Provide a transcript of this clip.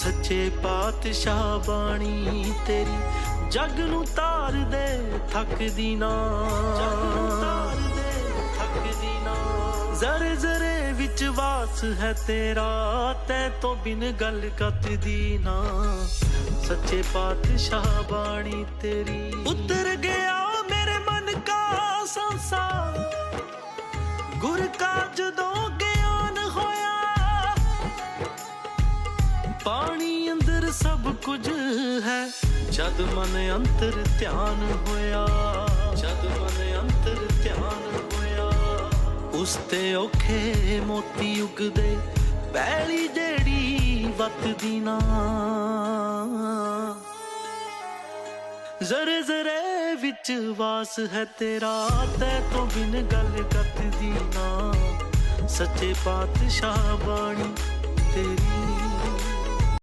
ਸੱਚੇ ਪਾਤਸ਼ਾਹ ਬਾਣੀ ਤੇਰੀ। ਜਗ ਨੂੰ ਤਾਰ ਦੇ ਥੱਕਦੀ ਨਾ। ਜਗ ਨੂੰ ਤਾਰ ਦੇ ਥੱਕਦੀ ਨਾ। ਜ਼ਰੇ ਜ਼ਰੇ ਵਿੱਚ ਵਾਸ ਹੈ ਤੇਰਾ ਤੈ ਤੋਂ ਬਿਨ ਗੱਲ ਕੱਤਦੀ ਨਾ। ਸੱਚੇ ਪਾਤਸ਼ਾਹ ਬਾਣੀ ਤੇਰੀ। ਉਤਰ ਗਿਆ ਪਾਣੀ ਅੰਦਰ ਸਭ ਕੁਝ ਹੈ। ਜਦ ਮਨ ਅੰਤਰ ਧਿਆਨ ਹੋਇਆ, ਜਦ ਮਨ ਅੰਤਰ ਧਿਆਨ ਹੋਇਆ, ਉਸ ਤੇ ਔਖੇ ਮੋਤੀ ਉਗਦੇ ਪੈਲੀ ਜਿਹੜੀ ਵੱਤਦੀ ਨਾ। ਜ਼ਰੇ ਜ਼ਰੇ ਵਿੱਚ ਵਾਸ ਹੈ ਤੇਰਾ, ਤੈ ਤੋਂ ਬਿਨ ਗੱਲ ਕੱਤਦੀ ਨਾ। ਸੱਚੇ ਪਾਤਸ਼ਾਹ ਬਾਣੀ ਤੇਰੀ